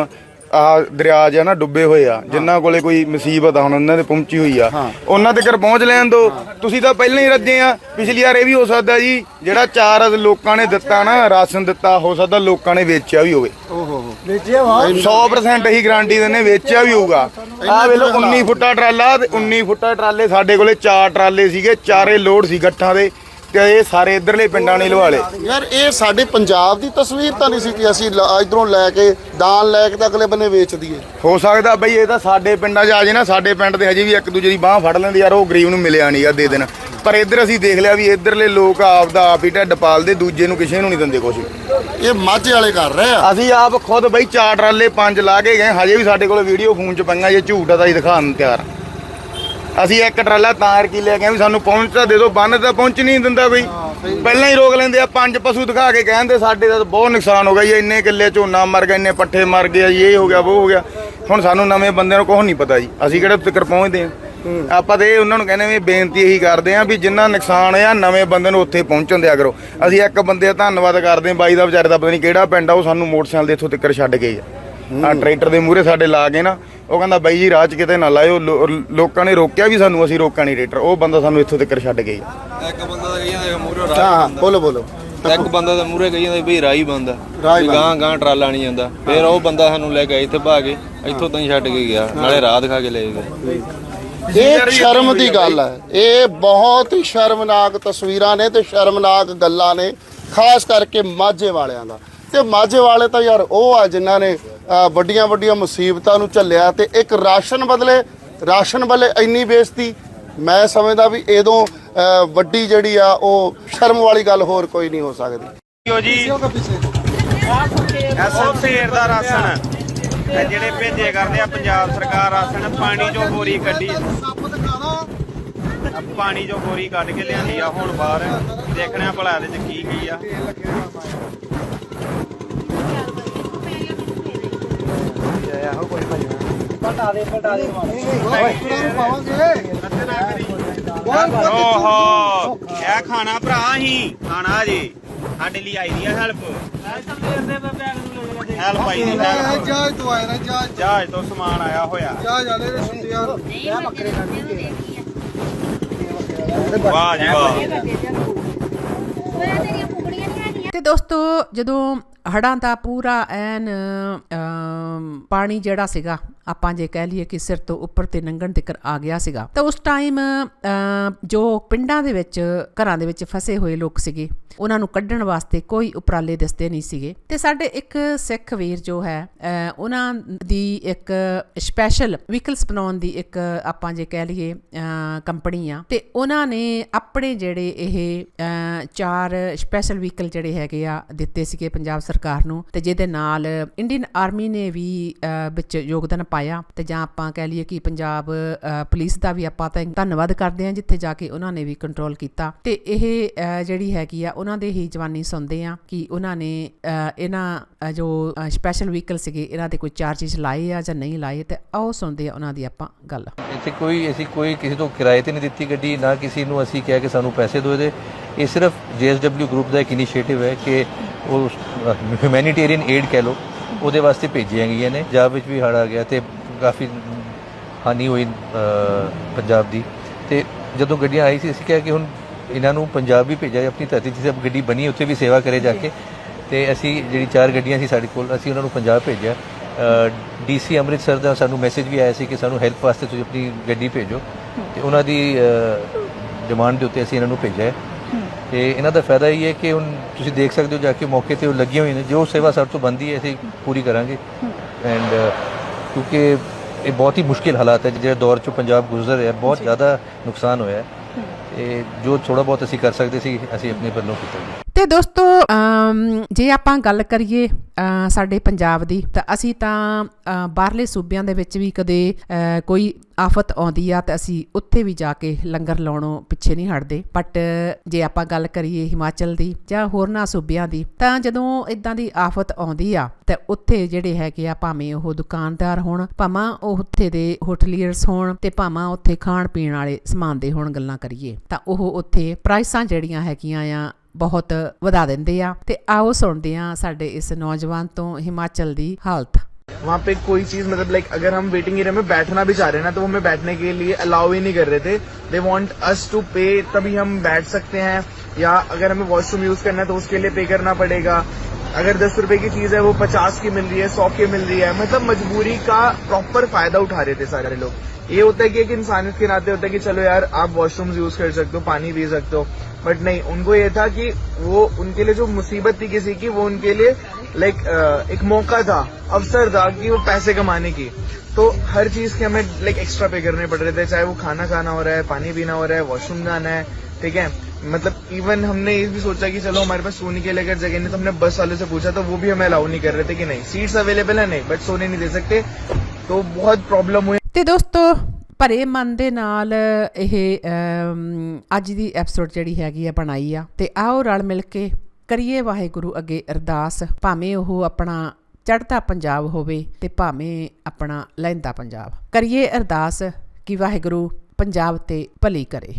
ਆ ਦਰਿਆ ਆ ਨਾ ਡੁੱਬੇ ਹੋਏ ਆ ਜਿਨ੍ਹਾਂ ਕੋਲੇ ਕੋਈ ਮੁਸੀਬਤ ਆ ਹੁਣ ਉਹਨਾਂ ਦੇ ਪਹੁੰਚੀ ਹੋਈ ਆ। ਉਹਨਾਂ ਤੱਕ ਪਹੁੰਚ ਲੈਣ ਦੋ। ਤੁਸੀਂ ਤਾਂ ਪਹਿਲਾਂ ਹੀ ਰੱਜੇ ਆ। ਪਿਛਲੀ ਵਾਰ ਇਹ ਵੀ ਹੋ ਸਕਦਾ ਜੀ ਜਿਹੜਾ ਚਾਰ ਲੋਕਾਂ ਨੇ ਦਿੱਤਾ ਨਾ ਰਾਸ਼ਨ ਦਿੱਤਾ ਹੋ ਸਕਦਾ ਲੋਕਾਂ ਨੇ ਵੇਚਿਆ ਵੀ ਹੋਵੇ। ਓਹੋ ਹੋ 100% ਹੀ ਗਾਰੰਟੀ ਦਿੰਦੇ ਵੇਚਿਆ ਵੀ ਹੋਊਗਾ। ਆ ਵੇਲੋ 19 ਫੁੱਟਾ ਟਰਾਲਾ ਤੇ 19 ਫੁੱਟਾ ਟਰਾਲੇ ਸਾਡੇ ਕੋਲੇ ਚਾਰ ਟਰਾਲੇ ਸੀਗੇ ਚਾਰੇ ਲੋਡ ਸੀ ਗੱਠਾਂ ਦੇ। ਤੇ ਇਹ ਸਾਰੇ ਇਧਰਲੇ ਪਿੰਡਾਂ ਨੇ ਲਵਾਲੇ ਯਾਰ ਇਹ ਸਾਡੇ ਪੰਜਾਬ ਦੀ ਤਸਵੀਰ ਤਾਂ ਨਹੀਂ ਸੀ ਕਿ ਅਸੀਂ ਇਧਰੋਂ ਲੈ ਕੇ ਦਾਨ ਲੈ ਕੇ ਤਾਂ ਅਗਲੇ ਬੰਨੇ ਵੇਚ ਦਈਏ। ਹੋ ਸਕਦਾ ਬਈ ਇਹ ਤਾਂ ਸਾਡੇ ਪਿੰਡਾਂ 'ਚ ਆ ਜੇ ਨਾ ਸਾਡੇ ਪਿੰਡ ਦੇ ਹਜੇ ਵੀ ਇੱਕ ਦੂਜੇ ਦੀ ਬਾਹ ਫੜ ਲੈਂਦੇ ਯਾਰ ਉਹ ਗਰੀਬ ਨੂੰ ਮਿਲਿਆ ਨਹੀਂ ਆ ਦੇ ਦੇਣ। ਪਰ ਇੱਧਰ ਅਸੀਂ ਦੇਖ ਲਿਆ ਵੀ ਇੱਧਰਲੇ ਲੋਕ ਆਪ ਦਾ ਆਪ ਹੀ ਢਿੱਡ ਪਾਲਦੇ ਦੂਜੇ ਨੂੰ ਕਿਸੇ ਨੂੰ ਨਹੀਂ ਦਿੰਦੇ ਕੁਝ ਇਹ ਮਾਝੇ ਵਾਲੇ ਕਰ ਰਹੇ ਆ। ਅਸੀਂ ਆਪ ਖੁਦ ਬਈ ਚਾਰ ਟਰਾਲੇ ਪੰਜ ਲਾ ਕੇ ਗਏ ਹਜੇ ਵੀ ਸਾਡੇ ਕੋਲ ਵੀਡੀਓ ਫੋਨ 'ਚ ਪਈਆਂ ਜੇ ਝੂਠ ਆ ਤਾਂ ਅਸੀਂ ਦਿਖਾਉਣ ਨੂੰ ਤਿਆਰ ਹਾਂ। ਅਸੀਂ ਇੱਕ ਟਰਾਲਾ ਤਾਂ ਕੀ ਲੈ ਕੇ ਆਏ ਵੀ ਸਾਨੂੰ ਪਹੁੰਚ ਤਾਂ ਦੇ ਦਿਓ ਬੰਨ ਤਾਂ ਪਹੁੰਚ ਨਹੀਂ ਦਿੰਦਾ ਬਈ। ਪਹਿਲਾਂ ਹੀ ਰੋਕ ਲੈਂਦੇ ਆ ਪੰਜ ਪਸ਼ੂ ਦਿਖਾ ਕੇ ਕਹਿੰਦੇ ਸਾਡੇ ਦਾ ਬਹੁਤ ਨੁਕਸਾਨ ਹੋ ਗਿਆ ਜੀ ਇੰਨੇ ਕਿੱਲੇ ਝੋਨਾ ਮਰ ਗਿਆ ਇੰਨੇ ਪੱਠੇ ਮਰ ਗਏ ਜੀ ਇਹ ਹੋ ਗਿਆ ਉਹ ਹੋ ਗਿਆ। ਹੁਣ ਸਾਨੂੰ ਨਵੇਂ ਬੰਦਿਆਂ ਨੂੰ ਕੁਛ ਨਹੀਂ ਪਤਾ ਜੀ ਅਸੀਂ ਕਿਹੜੇ ਤੱਕ ਪਹੁੰਚਦੇ ਆ। ਆਪਾਂ ਤੇ ਉਹਨਾਂ ਨੂੰ ਕਹਿੰਦੇ ਵੀ ਬੇਨਤੀ ਇਹੀ ਕਰਦੇ ਆ ਵੀ ਜਿੰਨਾ ਨੁਕਸਾਨ ਆ ਨਵੇਂ ਬੰਦੇ ਨੂੰ ਉੱਥੇ ਪਹੁੰਚਣ ਦਿਆ ਕਰੋ। ਅਸੀਂ ਇੱਕ ਬੰਦੇ ਦਾ ਧੰਨਵਾਦ ਕਰਦੇ ਆ ਬਾਈ ਦਾ ਵਿਚਾਰੇ ਦਾ ਪਤਾ ਨਹੀਂ ਕਿਹੜਾ ਪਿੰਡ ਆ ਉਹ ਸਾਨੂੰ ਮੋਟਰਸਾਈਕਲ ਦੇ ਇੱਥੋਂ ਤੱਕ ਛੱਡ ਗਏ ਆ ਆ ਟਰੈਕਟਰ ਦੇ ਮੂਹਰੇ ਸਾਡੇ ਲਾ ਕੇ ਨਾ ਉਹ ਕਹਿੰਦਾ ਬਾਈ ਜੀ ਰਾਹ 'ਚ ਕਿਤੇ ਨਾ ਲਾਇਓ ਲੋ- ਲੋਕਾਂ ਨੇ ਰੋਕਿਆ ਵੀ ਸਾਨੂੰ ਅਸੀਂ ਰੋਕਾਂ ਨਹੀਂ ਰੇਟਰ। ਉਹ ਬੰਦਾ ਸਾਨੂੰ ਇੱਥੋਂ ਤੱਕ ਛੱਡ ਗਿਆ ਜੀ। ਇੱਕ ਬੰਦਾ ਤਾਂ ਕਹੀ ਜਾਂਦਾ ਮੂਰੇ ਹਾਂ ਹਾਂ ਬੋਲੋ ਬੋਲੋ। ਇੱਕ ਬੰਦਾ ਤਾਂ ਮੂਰੇ ਕਹੀ ਜਾਂਦਾ ਵੀ ਰਾਹ ਬੰਦ ਰਾਹ ਹੀ ਵੀ ਬੰਦ। ਗਾਂ ਗਾਂ ਟਰਾਲਾ ਨਹੀਂ ਜਾਂਦਾ ਫਿਰ ਉਹ ਬੰਦਾ ਸਾਨੂੰ ਲੈ ਕੇ ਇੱਥੇ ਭਾਗੇ ਇੱਥੋਂ ਤਾਂ ਹੀ ਛੱਡ ਕੇ ਗਿਆ। ਨਾਲੇ ਰਾਹ ਦਿਖਾ ਕੇ ਲੈ ਗਿਆ। ਇਹ ਸ਼ਰਮ ਦੀ ਗੱਲ ਹੈ ਇਹ ਬਹੁਤ ਹੀ ਸ਼ਰਮਨਾਕ ਤਸਵੀਰਾਂ ਨੇ ਤੇ ਸ਼ਰਮਨਾਕ ਗੱਲਾਂ ਨੇ ਖਾਸ ਕਰਕੇ ਮਾਝੇ ਵਾਲਿਆਂ ਦਾ। ਤੇ ਮਾਝੇ ਵਾਲੇ ਤਾਂ ਯਾਰ ਉਹ ਆ ਜਿਨ੍ਹਾਂ ਨੇ ਵੱਡੀਆਂ ਵੱਡੀਆਂ ਮੁਸੀਬਤਾਂ ਨੂੰ ਝੱਲਿਆ ਤੇ ਇੱਕ ਰਾਸ਼ਨ ਬਦਲੇ ਰਾਸ਼ਨ ਬਦਲੇ ਇੰਨੀ ਬੇਇੱਜ਼ਤੀ। ਮੈਂ ਸਮਝਦਾ ਵੀ ਇਹਦੋਂ ਵੱਡੀ ਜਿਹੜੀ ਆ, ਉਹ ਸ਼ਰਮ ਵਾਲੀ ਗੱਲ ਹੋਰ ਕੋਈ ਨਹੀਂ ਹੋ ਸਕਦੀ। ਐਸਐਮਸੀਆਰ ਦਾ ਰਾਸ਼ਨ ਜਿਹੜੇ ਭੇਜੇ ਕਰਦੇ ਆ ਪੰਜਾਬ ਸਰਕਾਰ ਰਾਸ਼ਨ ਪਾਣੀ ਚੋਂ ਗੋਰੀ ਕੱਢੀ। ਪਾਣੀ ਚੋਂ ਬੋਰੀ ਕੱਢ ਕੇ ਲਿਆਂਦੀ ਆ, ਹੁਣ ਬਾਹਰ ਦੇਖਣਾ ਭਲਾ ਇਹਦੇ ਚ ਕੀ ਕੀ ਆ। ਓਹੋ, ਇਹ ਖਾਣਾ ਭਰਾ ਹੀ ਖਾਣਾ ਜੀ ਸਾਡੇ ਲਈ ਆਈ ਦੀ ਹੈਲਪ ਹੈਲਪ ਆਈ ਦੀ ਹੈਲਪ ਜਹਾਜ਼ ਤੋਂ ਆਏ ਨਾ ਜਹਾਜ਼ ਜਹਾਜ਼ ਤੋਂ ਸਮਾਨ ਆਇਆ ਹੋਇਆ। ਜਹਾਜ਼ ਵਾਲੇ ਨੇ ਸੁਣਿਆ ਵਾਹ ਜੀ ਵਾਹ। ਤੇ ਦੋਸਤੋ, ਜਦੋਂ ਹੜਾਂ ਦਾ ਪੂਰਾ ਐਨ ਪਾਣੀ ਜਿਹੜਾ ਸੀਗਾ, ਆਪਾਂ ਜੇ ਕਹਿ ਲਈਏ ਕਿ ਸਿਰ ਤੋਂ ਉੱਪਰ ਤੇ ਨੰਗਣ ਤੱਕ ਆ ਗਿਆ ਸੀਗਾ। ਤਾਂ ਉਸ ਟਾਈਮ ਜੋ ਪਿੰਡਾਂ ਦੇ ਵਿੱਚ, ਘਰਾਂ ਦੇ ਵਿੱਚ ਫਸੇ ਹੋਏ ਲੋਕ ਸੀਗੇ, ਉਹਨਾਂ ਨੂੰ ਕੱਢਣ ਵਾਸਤੇ ਕੋਈ ਉਪਰਾਲੇ ਦਿਸਦੇ ਨਹੀਂ ਸੀਗੇ। ਤੇ ਸਾਡੇ ਇੱਕ ਸਿੱਖ ਵੀਰ ਜੋ ਹੈ ਉਹਨਾਂ ਦੀ ਇੱਕ ਸਪੈਸ਼ਲ ਵਹੀਕਲਸ ਬਣਾਉਣ ਦੀ ਇੱਕ, ਆਪਾਂ ਜੇ ਕਹਿ ਲਈਏ ਕੰਪਨੀ ਆ। ਤੇ ਉਹਨਾਂ ਨੇ ਆਪਣੇ ਜਿਹੜੇ ਇਹ ਚਾਰ ਸਪੈਸ਼ਲ ਵਹੀਕਲ ਜਿਹੜੇ ਹੈਗੇ ਆ, ਦਿੱਤੇ ਸੀਗੇ ਪੰਜਾਬ ਸਰਕਾਰ ਨੂੰ ਤੇ ਜਿਹਦੇ ਨਾਲ ਇੰਡੀਅਨ ਆਰਮੀ ਨੇ ਵੀ ਵਿੱਚ ਯੋਗਦਾਨ ਪਾਇਆ ਤੇ ਜਾਂ ਆਪਾਂ ਕਹਿ ਲਈਏ ਕਿ ਪੰਜਾਬ ਪੁਲਿਸ ਦਾ ਵੀ ਆਪਾਂ ਤਾਂ ਧੰਨਵਾਦ ਕਰਦੇ ਹਾਂ ਜਿੱਥੇ ਜਾ ਕੇ ਉਹਨਾਂ ਨੇ ਵੀ ਕੰਟਰੋਲ ਕੀਤਾ। ਤੇ ਇਹ ਜਿਹੜੀ ਹੈਗੀ ਆ, ਉਹਨਾਂ ਦੇ ਹੀ ਜਵਾਨੀ ਸੁਣਦੇ ਆ ਕਿ ਉਹਨਾਂ ਨੇ ਇਹਨਾਂ ਜੋ ਸਪੈਸ਼ਲ ਵਹੀਕਲ ਸੀਗੇ, ਇਹਨਾਂ ਦੇ ਕੋਈ ਚਾਰजेस ਲਾਏ ਆ ਜਾਂ ਨਹੀਂ ਲਾਏ ਤੇ ਆਓ ਸੁਣਦੇ ਆ ਉਹਨਾਂ ਦੀ ਆਪਾਂ ਗੱਲ। ਇੱਥੇ ਕੋਈ, ਅਸੀਂ ਕੋਈ ਕਿਸੇ ਤੋਂ ਕਿਰਾਏ ਤੇ ਨਹੀਂ ਦਿੱਤੀ ਗੱਡੀ, ਨਾ ਕਿਸੇ ਨੂੰ ਅਸੀਂ ਕਿਹਾ ਕਿ ਸਾਨੂੰ ਪੈਸੇ ਦਿਓ ਇਹਦੇ। ਇਹ ਸਿਰਫ JSW ਗਰੁੱਪ ਦਾ ਇੱਕ ਇਨੀਸ਼ੀਏਟਿਵ ਹੈ ਕਿ ਉਹ ਹਿਊਮੈਨਿਟੇਰੀਅਨ ਏਡ ਕਹਿ ਲਓ ਉਹਦੇ ਵਾਸਤੇ ਭੇਜੀਆਂ ਗਈਆਂ ਨੇ। ਪੰਜਾਬ ਵਿੱਚ ਵੀ ਹੜ੍ਹ ਆ ਗਿਆ ਤੇ ਕਾਫੀ ਹਾਨੀ ਹੋਈ ਪੰਜਾਬ ਦੀ। ਤੇ ਜਦੋਂ ਗੱਡੀਆਂ ਆਈ ਸੀ ਅਸੀਂ ਕਿਹਾ ਕਿ ਹੁਣ ਇਹਨਾਂ ਨੂੰ ਪੰਜਾਬ ਵੀ ਭੇਜਿਆ ਆਪਣੀ ਧਰਤੀ ਜਿੱਥੇ ਗੱਡੀ ਬਣੀ ਉੱਥੇ ਵੀ ਸੇਵਾ ਕਰੇ ਜਾ ਕੇ। ਤੇ ਅਸੀਂ ਜਿਹੜੀ ਚਾਰ ਗੱਡੀਆਂ ਸੀ ਸਾਡੇ ਕੋਲ ਅਸੀਂ ਉਹਨਾਂ ਨੂੰ ਪੰਜਾਬ ਭੇਜਿਆ। ਡੀਸੀ ਅੰਮ੍ਰਿਤਸਰ ਦਾ ਸਾਨੂੰ ਮੈਸੇਜ ਵੀ ਆਇਆ ਸੀ ਕਿ ਸਾਨੂੰ ਹੈਲਪ ਵਾਸਤੇ ਤੁਸੀਂ ਆਪਣੀ ਗੱਡੀ ਭੇਜੋ। ਤੇ ਉਹਨਾਂ ਦੀ ਡਿਮਾਂਡ ਦੇ ਉੱਤੇ ਅਸੀਂ ਇਹਨਾਂ ਨੂੰ ਭੇਜਿਆ। ਤੇ ਇਹਨਾਂ ਦਾ ਫਾਇਦਾ ਇਹ ਹੈ ਕਿ ਹੁਣ ਤੁਸੀਂ ਦੇਖ ਸਕਦੇ ਹੋ ਜਾ ਕੇ ਮੌਕੇ ਤੇ ਉਹ ਲੱਗੀਆਂ ਹੋਈਆਂ ਨੇ ਜੋ ਸੇਵਾ ਸਾਡੇ ਤੋਂ ਬੰਦੀ ਹੈ ਅਸੀਂ ਪੂਰੀ ਕਰਾਂਗੇ। ਐਂਡ ਕਿਉਂਕਿ ਇਹ ਬਹੁਤ ਹੀ ਮੁਸ਼ਕਿਲ ਹਾਲਾਤ ਹੈ ਜਿਹੜੇ ਦੌਰ ਚੋਂ ਪੰਜਾਬ ਗੁਜ਼ਰ ਰਿਹਾ ਬਹੁਤ ਜ਼ਿਆਦਾ ਨੁਕਸਾਨ ਹੋਇਆ ਹੈ। ਤੇ ਜੋ ਥੋੜਾ ਬਹੁਤ ਅਸੀਂ ਕਰ ਸਕਦੇ ਸੀ ਅਸੀਂ ਆਪਣੇ ਵੱਲੋਂ ਕੀਤਾ ਜੀ ਦੋਸਤੋ ਜੇ ਆਪਾਂ ਗੱਲ ਕਰੀਏ ਸਾਡੇ ਪੰਜਾਬ ਦੀ, ਤਾਂ ਅਸੀਂ ਤਾਂ ਬਾਹਰਲੇ ਸੂਬਿਆਂ ਦੇ ਵਿੱਚ ਵੀ ਕਦੇ ਕੋਈ ਆਫਤ ਆਉਂਦੀ ਆ ਤਾਂ ਅਸੀਂ ਉੱਥੇ ਵੀ ਜਾ ਕੇ ਲੰਗਰ ਲਾਉਣੋਂ ਪਿੱਛੇ ਨਹੀਂ ਹਟਦੇ। ਬਟ ਜੇ ਆਪਾਂ ਗੱਲ ਕਰੀਏ ਹਿਮਾਚਲ ਦੀ ਜਾਂ ਹੋਰਨਾਂ ਸੂਬਿਆਂ ਦੀ, ਤਾਂ ਜਦੋਂ ਇਦਾਂ ਦੀ ਆਫਤ ਆਉਂਦੀ ਆ, ਤਾਂ ਉੱਥੇ ਜਿਹੜੇ ਹੈਗੇ ਆ, ਭਾਵੇਂ ਉਹ ਦੁਕਾਨਦਾਰ ਹੋਣ, ਭਾਵੇਂ ਉਹ ਉੱਥੇ ਦੇ ਹੋਟਲੀਅਰਸ ਹੋਣ ਤੇ ਭਾਵੇਂ ਉੱਥੇ ਖਾਣ ਪੀਣ ਵਾਲੇ ਸਮਾਨ ਦੇ ਹੋਣ ਗੱਲਾਂ ਕਰੀਏ, ਤਾਂ ਉਹ ਉੱਥੇ ਪ੍ਰਾਈਸਾਂ ਜਿਹੜੀਆਂ ਹੈਗੀਆਂ ਆ ਬਹੁਤ ਵਧਾ ਦਿੰਦੇ ਆ ਤੇ ਆਓ ਸੁਣਦੇ ਆ ਸਾਡੇ ਇਸ ਨੌਜਵਾਨ ਤੋਂ ਹਿਮਾਚਲ ਦੀ ਹਾਲਤ वहाँ पे कोई चीज मतलब लाइक अगर हम वेटिंग एरिया में बैठना भी चाह रहे हैं ना तो वो हमें बैठने के लिए अलाउ ही नहीं कर रहे थे दे वांट अस टू पे तभी हम बैठ सकते हैं या अगर हमें वॉशरूम यूज करना है तो उसके लिए पे करना पड़ेगा अगर दस रुपए की चीज है वो पचास की मिल रही है सौ की मिल रही है मतलब मजबूरी का प्रॉपर फायदा उठा रहे थे सारे लोग ये होता है कि एक इंसानियत के नाते होता है कि चलो यार, आप वॉशरूम यूज़ कर सकते हो, पानी पी सकते हो। बट नहीं, उनको ये था कि वो, उनके लिए जो मुसीबत थी किसी की, वो उनके लिए लाइक एक मौका था, अवसर था कि वो पैसे कमाने की। तो हर चीज़ के हमें लाइक एक्स्ट्रा पे करने पड़ रहे थे, चाहे वो खाना खाना हो रहा है, पानी पीना हो रहा है वॉशरूम जाना है, ठीक है? मतलब इवन हमने ये भी सोचा कि चलो हमारे पास सोने के लिए अगर जगह नहीं तो हमने बस वाले से पूछा तो वो भी हमें अलाउ नहीं कर रहे थे कि नहीं। सीट्स अवेलेबल है? नहीं बट सोने नहीं दे सकते। तो बहुत प्रॉब्लम हुई। ਤੇ ਦੋਸਤੋ, ਭਰੇ ਮਨ ਦੇ ਨਾਲ ਇਹ ਅੱਜ ਦੀ ਐਪੀਸੋਡ ਜਿਹੜੀ ਹੈਗੀ ਆ ਬਣਾਈ ਆ। ਤੇ ਆਓ ਰਲ ਮਿਲ ਕੇ ਕਰੀਏ ਵਾਹਿਗੁਰੂ ਅੱਗੇ ਅਰਦਾਸ, ਭਾਵੇਂ ਉਹ ਆਪਣਾ ਚੜ੍ਹਦਾ ਪੰਜਾਬ ਹੋਵੇ ਤੇ ਭਾਵੇਂ ਆਪਣਾ ਲਹਿੰਦਾ ਪੰਜਾਬ। ਕਰੀਏ ਅਰਦਾਸ ਕਿ ਵਾਹਿਗੁਰੂ ਪੰਜਾਬ ਤੇ ਭਲੀ ਕਰੇ।